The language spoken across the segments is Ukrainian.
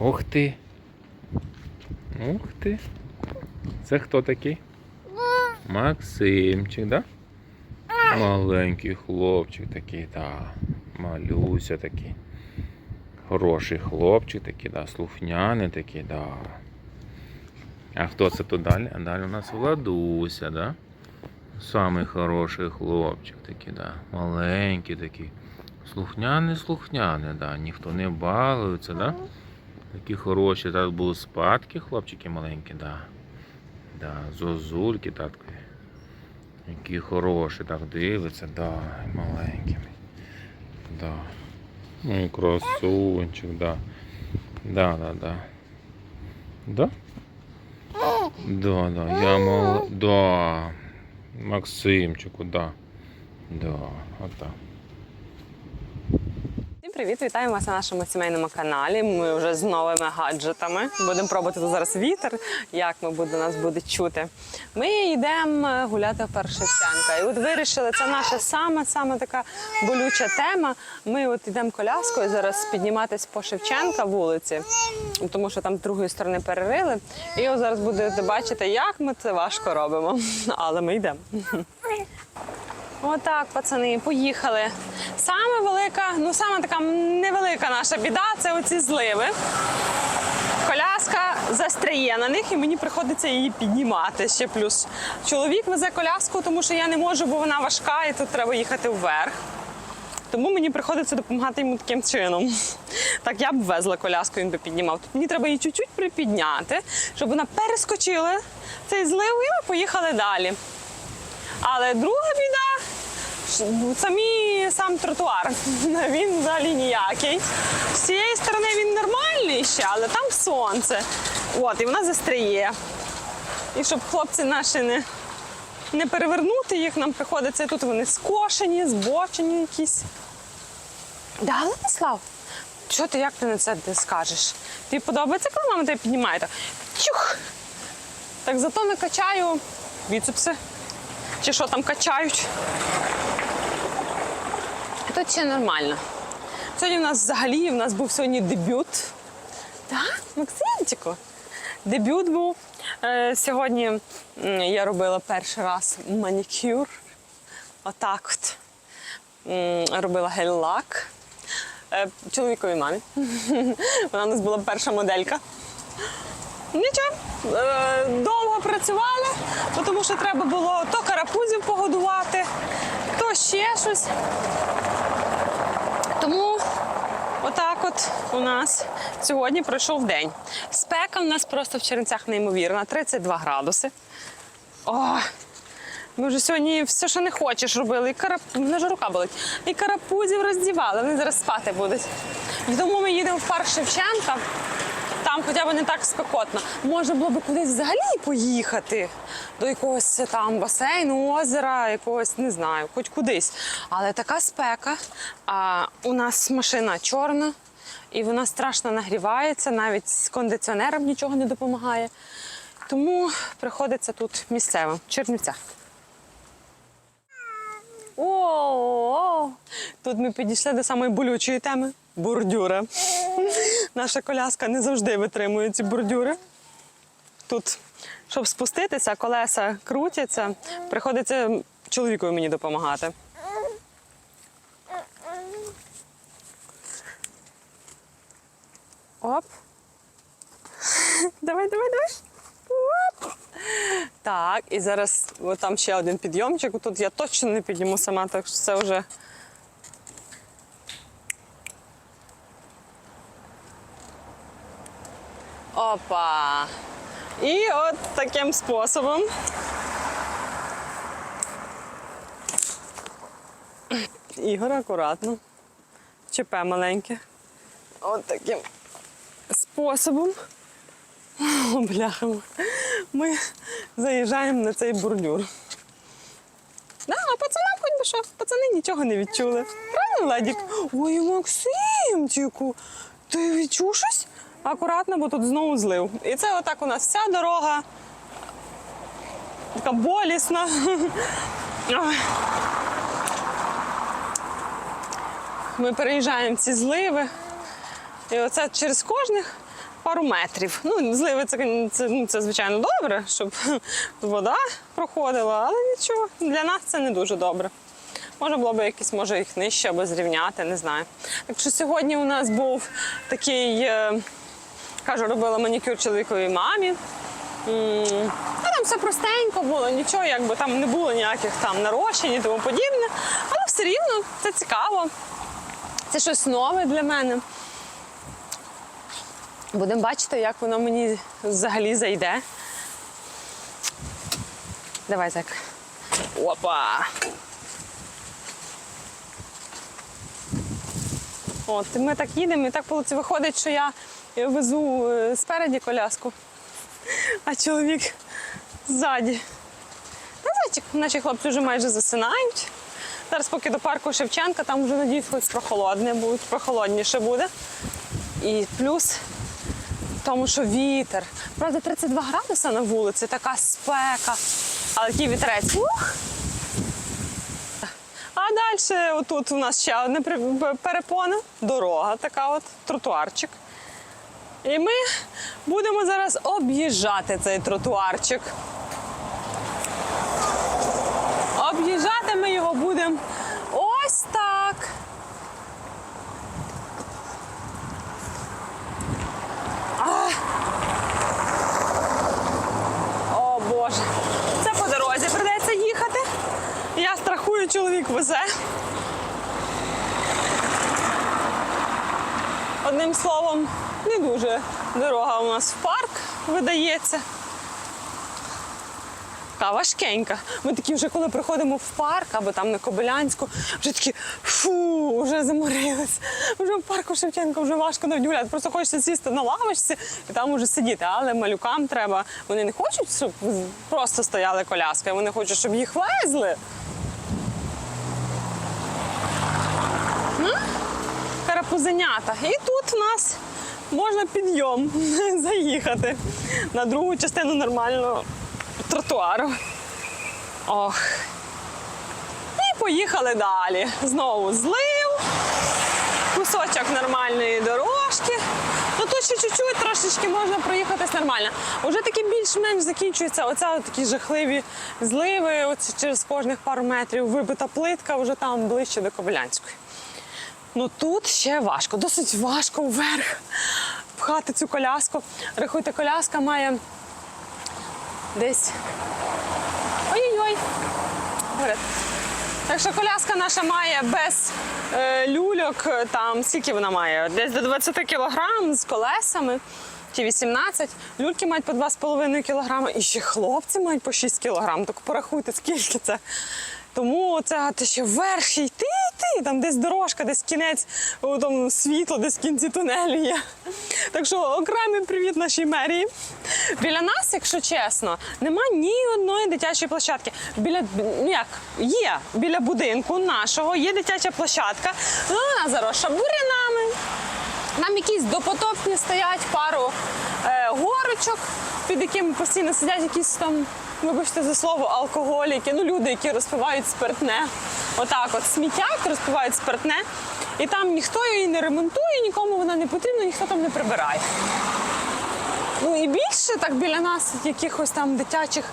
Ух ти. Ух ти. Це хто такий? Максимчик, да? Маленький хлопчик такий, да. Малюся такий. Хороший хлопчик такий, да. Слухняний такий, да. А хто це тут далі? А далі у нас Владуся, да? Самий хороший хлопчик такий, да. Маленький такий. Слухняний, слухняний, да. Ніхто не балується, да? Такі хороші, так були спадки, хлопчики маленькі, да. Да, зозульки так. Які хороші, так дивляться, да, маленькими. Да. Ну, красунчик, да. Да, да, да. Да? Да, да, я мол... Да. Максимчику, да. Да, отак. Всім привіт! Вітаємо вас на нашому сімейному каналі. Ми вже з новими гаджетами. Будемо пробувати тут зараз вітер, як ми буде, нас буде чути. Ми йдемо гуляти в парк І от вирішили, це наша сама така болюча тема. Ми от йдемо коляскою зараз підніматись по Шевченка вулиці, тому що там другої сторони перерили. І от зараз будете бачити, як ми це важко робимо. Але ми йдемо. Отак, пацани, поїхали. Саме велика, ну саме така невелика наша біда це оці зливи. Коляска застряє на них, і мені приходиться її піднімати ще плюс. Чоловік везе коляску, тому що я не можу, бо вона важка, і тут треба їхати вверх. Тому мені приходиться допомагати йому таким чином. Так я б везла коляску, він би піднімав. Тут мені треба її чуть-чуть припідняти, щоб вона перескочила цей злив, і ми поїхали далі. Але друга біда самі сам тротуар. Він взагалі ніякий. З цієї сторони він нормальний ще, але там сонце. От, і вона застряє. І щоб хлопці наші не, не перевернути їх, нам приходиться тут вони скошені, збочені якісь. Да, Владислав, що ти як ти на це скажеш? Тобі подобається, коли мама тебе піднімає? Так, чух! Так зато не качаю біцепси. Чи що там качають? Тут ще нормально. Сьогодні в нас взагалі в нас був сьогодні дебют. Так, Максимчику. Дебют був. Е, сьогодні я робила перший раз манікюр. Отак от. Робила гель-лак. Е, чоловіковій мамі. Вона у нас була перша моделька. Нічого, е, довго працювали, тому що треба було то карапузів погодувати, то ще щось. Тому у нас сьогодні пройшов день. Спека в нас просто в Чернцях неймовірна, 32 градуси. О, ми вже сьогодні все, що не хочеш, робили. І карап... Мене ж рука болить. І карапузів роздівали, вони зараз спати будуть. І тому ми їдемо в парк Шевченка. Там хоча б не так спекотно. Можна було б кудись взагалі поїхати до якогось там басейну, озера, якогось не знаю, хоч кудись. Але така спека. А у нас машина чорна, і вона страшно нагрівається, навіть з кондиціонером нічого не допомагає. Тому приходиться тут місцевим, в Чернівцях. О, тут ми підійшли до самої болючої теми бордюра. Наша коляска не завжди витримує ці бордюри. Тут, щоб спуститися, колеса крутяться, приходиться чоловікові мені допомагати. Оп. Давай, давай, давай. Оп. Так, і зараз от там ще один підйомчик. Тут я точно не підніму сама, так що це вже. Опа! І от таким способом. Ігор акуратно. ЧП маленьке. От таким способом. О, бляха. Ми заїжджаємо на цей бордюр. Да, а пацанам хоч би що, пацани нічого не відчули. Правильно, Владік? Ой, Максимчику, ти відчув щось? Акуратно, бо тут знову злив. І це отак у нас вся дорога. Така болісна. Ми переїжджаємо ці зливи. І оце через кожних пару метрів. Ну, зливи це, це, ну, це звичайно добре, щоб вода проходила, але нічого, для нас це не дуже добре. Може було б якісь, може їх нижче або зрівняти, не знаю. Так що сьогодні у нас був такий, е, кажу, робила манікюр чоловіковій мамі. М, там все простенько було, нічого, якби там не було ніяких там нарощень і тому подібне. Але все рівно це цікаво. Це щось нове для мене. Будемо бачити, як воно мені взагалі зайде. Давай так. Опа! От, ми так їдемо, і так виходить, що я везу е, спереді коляску, а чоловік ззаді. Та зайчик, наші хлопці вже майже засинають. Зараз поки до парку Шевченка, там вже надіюсь, хоч прохолодне буде, прохолодніше буде. І плюс тому, що вітер. Правда, 32 градуси на вулиці, така спека. Але такий вітерець. Ух! А далі отут у нас ще при- перепона, дорога, така от, тротуарчик. І ми будемо зараз об'їжджати цей тротуарчик. Об'їжджати ми його будемо ось так. Боже, це по дорозі придеться їхати. Я страхую, чоловік везе. Одним словом, не дуже дорога у нас в парк видається. Така важкенька. Ми такі вже коли приходимо в парк або там на Кобилянську, вже такі фу, вже заморились. Вже в парку Шевченка вже важко навіть гуляти. Просто хочеться сісти на лавочці і там уже сидіти. Але малюкам треба. Вони не хочуть, щоб просто стояли коляски, вони хочуть, щоб їх везли. Карапузенята. І тут у нас можна підйом заїхати на другу частину нормального тротуару. Ох. І поїхали далі. Знову злив, кусочок нормальної дорожки. Ну тут ще чуть-чуть трошечки можна проїхатись нормально. Уже таки більш-менш закінчується оця такі жахливі зливи. Оце через кожних пару метрів вибита плитка вже там ближче до Кобилянської. Ну тут ще важко, досить важко вверх пхати цю коляску. Рахуйте, коляска має десь. Ой-ой-ой. Так коляска наша має без е, люльок, е, там скільки вона має? Десь до 20 кілограм з колесами. Чи 18. Люльки мають по 2,5 кілограми. І ще хлопці мають по 6 кілограм. Так порахуйте, скільки це. Тому це ти ще вверх йти, йти, там десь дорожка, десь кінець, там світло, десь в кінці тунелю є. Так що окремий привіт нашій мерії. Біля нас, якщо чесно, нема ні одної дитячої площадки. Біля ну як є біля будинку нашого, є дитяча площадка, ну вона заросша бурянами. Нам якісь допотопні стоять пару е, горочок, під якими постійно сидять якісь там, вибачте за слово, алкоголіки, ну люди, які розпивають спиртне. Отак от смітять, розпивають спиртне. І там ніхто її не ремонтує, нікому вона не потрібна, ніхто там не прибирає. Ну і більше так біля нас якихось там дитячих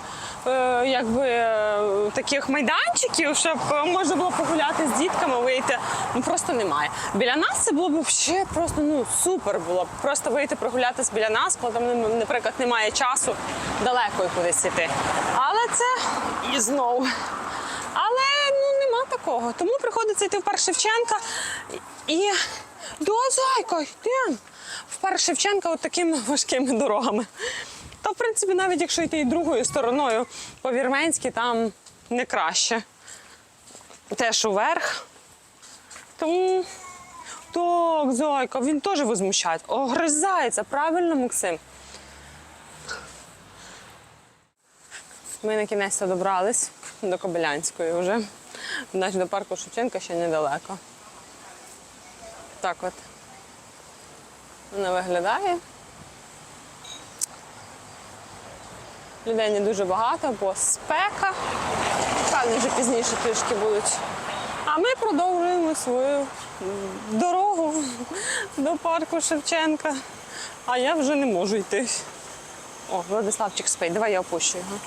е, якби е, таких майданчиків, щоб е, можна було погуляти з дітками, вийти. Ну просто немає. Біля нас це було б ще просто ну супер було б просто вийти прогулятися біля нас, коли там, ну, наприклад, немає часу далеко кудись іти. Але це і знову. Але ну нема такого. Тому приходиться йти в парк Шевченка і до зайка йдемо. В парк Шевченка от такими важкими дорогами. Та, в принципі, навіть якщо йти і другою стороною по Вірменськи, там не краще. Теж уверх. Тому так, зайка, він теж возмущає. Огризається, правильно, Максим? Ми на кінець добрались до Кобилянської вже. Значить, до парку Шевченка ще недалеко. Так от. Вона виглядає. Людей не дуже багато, бо спека. Певно, вже пізніше трішки будуть. А ми продовжуємо свою дорогу до парку Шевченка. А я вже не можу йти. О, Владиславчик спить, давай я опущу його.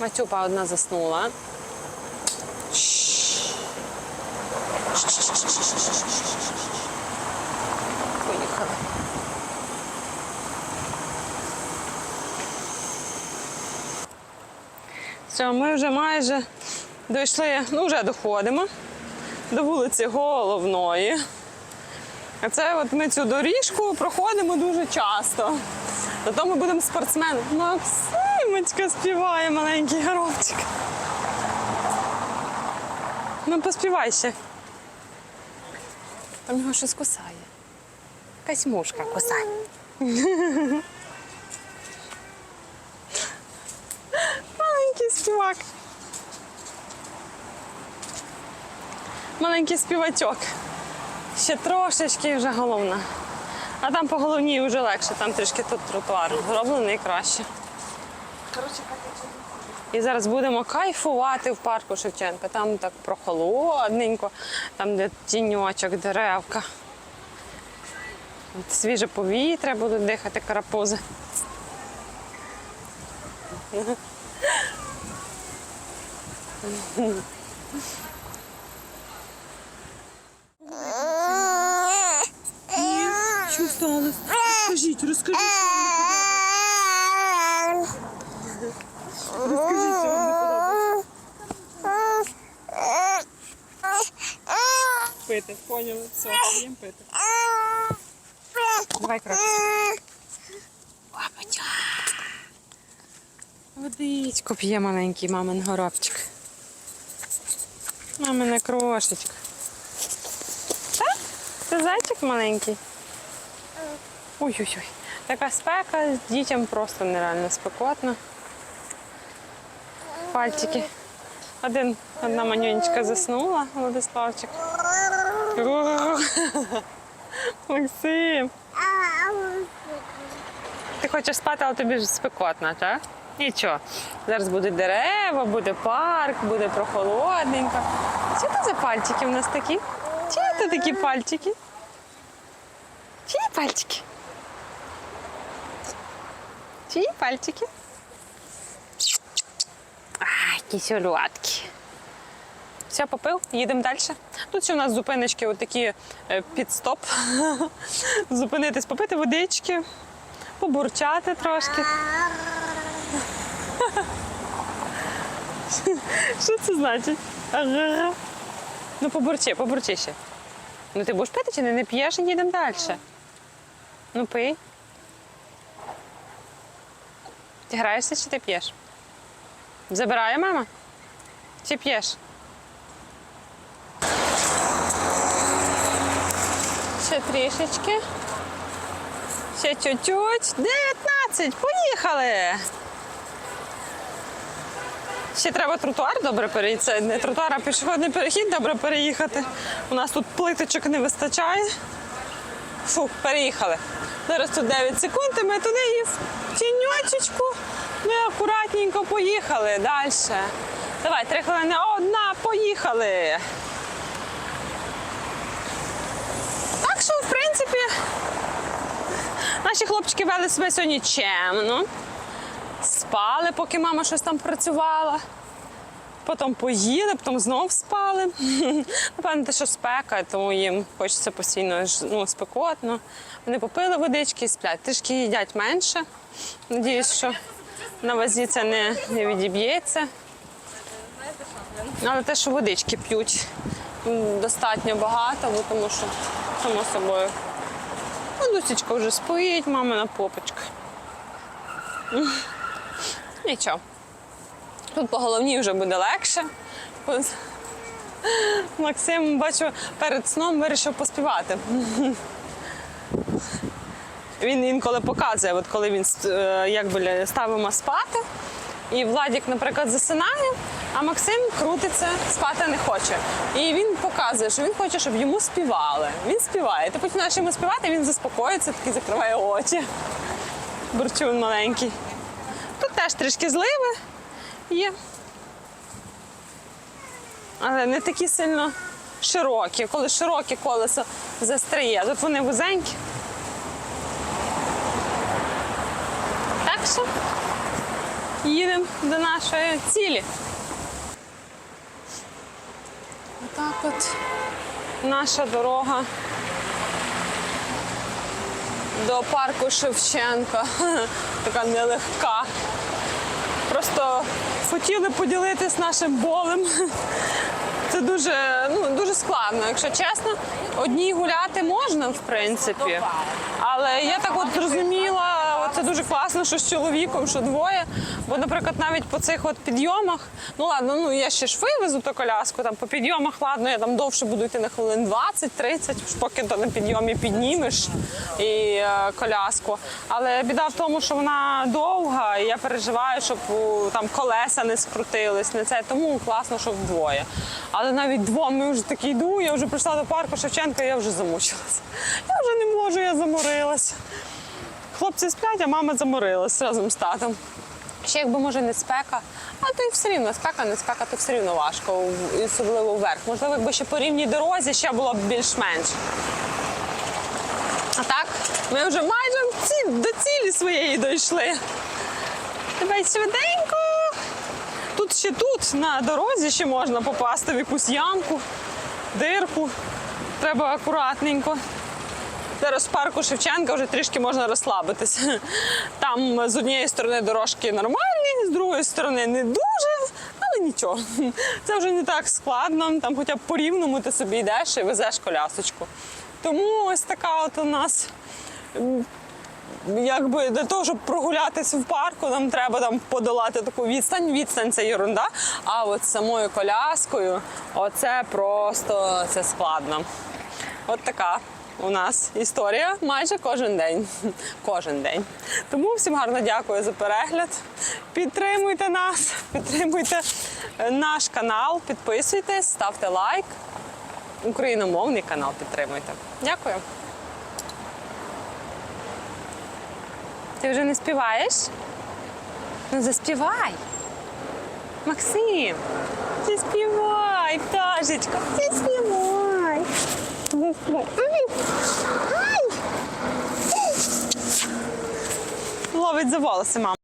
Матюпа одна заснула. Поїхали. Все, ми вже майже дійшли, ну вже доходимо до вулиці Головної. А це от ми цю доріжку проходимо дуже часто. Зато ми будемо спортсменами. Максимочка співає маленький горобчик. Ну, поспівай ще. Там його щось кусає. Якась мушка кусає. співак. Маленький співачок. Ще трошечки вже головна. А там по головній вже легше, там трішки тут тротуар зроблений краще. І зараз будемо кайфувати в парку Шевченка. Там так прохолодненько, там де тіньочок, деревка. Свіже повітря будуть дихати карапузи. Що сталося? Розкажіть, розкажіть. Розкажіть, що не подобається. Пити, поняли, все, їм пити. Давай крапку. Лапочка. Водичку п'є маленький мамин горобчик. Мамина крошечка. Так? Це зайчик маленький? Ой-ой-ой. Така спека, дітям просто нереально спекотно. Пальчики. Один, одна манюнечка заснула, Владиславчик. Максим. Ти хочеш спати, але тобі ж спекотно, так? Нічого. Зараз будуть дерева, буде парк, буде прохолодненько. Що це за пальчики у нас такі? Чи це такі пальчики? Чиї пальчики? Чиї пальчики? Ай, кисельотки. Все, попив, їдемо далі. Тут ще у нас зупиночки, отакі е, під-стоп. Зупинитись, попити водички, побурчати трошки. Що це значить? Ну, побурчи, побурчи ще. Ну ти будеш пити чи не, не п'єш і їдемо далі. Ну пий. Ти граєшся чи ти п'єш? Забирає мама? Чи п'єш? Ще трішечки. Ще чуть-чуть. 19. Поїхали. Ще треба тротуар добре. Це не тротуар, а пішохідний перехід добре переїхати. У нас тут плиточок не вистачає. Фу, переїхали. Зараз тут 9 секунд, і ми туди і в тіньочечку. Ми акуратненько поїхали далі. Давай, три хвилини. Одна, поїхали. Так що, в принципі, наші хлопчики вели себе сьогодні чемно. Спали, поки мама щось там працювала. Потім поїли, потім знов спали. Напевно, те, що спека, тому їм хочеться постійно ну, спекотно. Вони попили водички і сплять. Трішки їдять менше. Надіюсь, що на вазі це не, не відіб'ється. Але те, що водички п'ють достатньо багато, бо тому що, само собою, ну, Дусечка вже спить, мамина попочка. Нічого. Тут по головній вже буде легше. Максим, бачу, перед сном вирішив поспівати. Він інколи показує, от коли він е, якби ставимо спати, і Владік, наприклад, засинає, а Максим крутиться, спати не хоче. І він показує, що він хоче, щоб йому співали. Він співає. Ти починаєш йому співати, він заспокоїться, такий закриває очі. Бурчун маленький. Теж трішки зливи є. Але не такі сильно широкі. Коли широке колесо застріє, тут вони вузенькі. Так що їдемо до нашої цілі. Отак от наша дорога до парку Шевченка. така нелегка. Просто хотіли поділитись нашим болем. Це дуже, ну, дуже складно, якщо чесно. Одній гуляти можна, в принципі. Але я так от зрозуміла, це дуже класно, що з чоловіком, що двоє. Бо, наприклад, навіть по цих от підйомах, ну ладно, ну я ще ж вивезу ту коляску, там по підйомах, ладно, я там довше буду йти на хвилин 20-30, поки то на підйомі піднімеш і е, коляску. Але біда в тому, що вона довга, і я переживаю, щоб о, там колеса не скрутились, не це. Тому класно, що вдвоє. Але навіть двом ми вже такі йду, я вже прийшла до парку Шевченка, і я вже замучилася. Я вже не можу, я заморилася. Хлопці сплять, а мама заморилась разом з татом. Ще якби може не спека, а то й все рівно спека, не спека, то все рівно важко, особливо вверх. Можливо, якби ще по рівній дорозі ще було б більш-менш. А так, ми вже майже ці- до цілі своєї дійшли. Давай швиденько. Тут ще тут, на дорозі, ще можна попасти в якусь ямку, дирку. Треба акуратненько. Зараз в парку Шевченка вже трішки можна розслабитися. Там з однієї сторони дорожки нормальні, з другої сторони не дуже, але нічого. Це вже не так складно. Там хоча б по рівному ти собі йдеш і везеш колясочку. Тому ось така от у нас якби для того, щоб прогулятися в парку, нам треба там подолати таку відстань. Відстань це ерунда. А от самою коляскою, оце просто це складно. От така у нас історія майже кожен день. Кожен день. Тому всім гарно дякую за перегляд. Підтримуйте нас, підтримуйте наш канал, підписуйтесь, ставте лайк. Україномовний канал підтримуйте. Дякую. Ти вже не співаєш? Ну заспівай. Максим, заспівай, пташечка. Заспівай. Ай! Ай! Ловить за волоси, мама.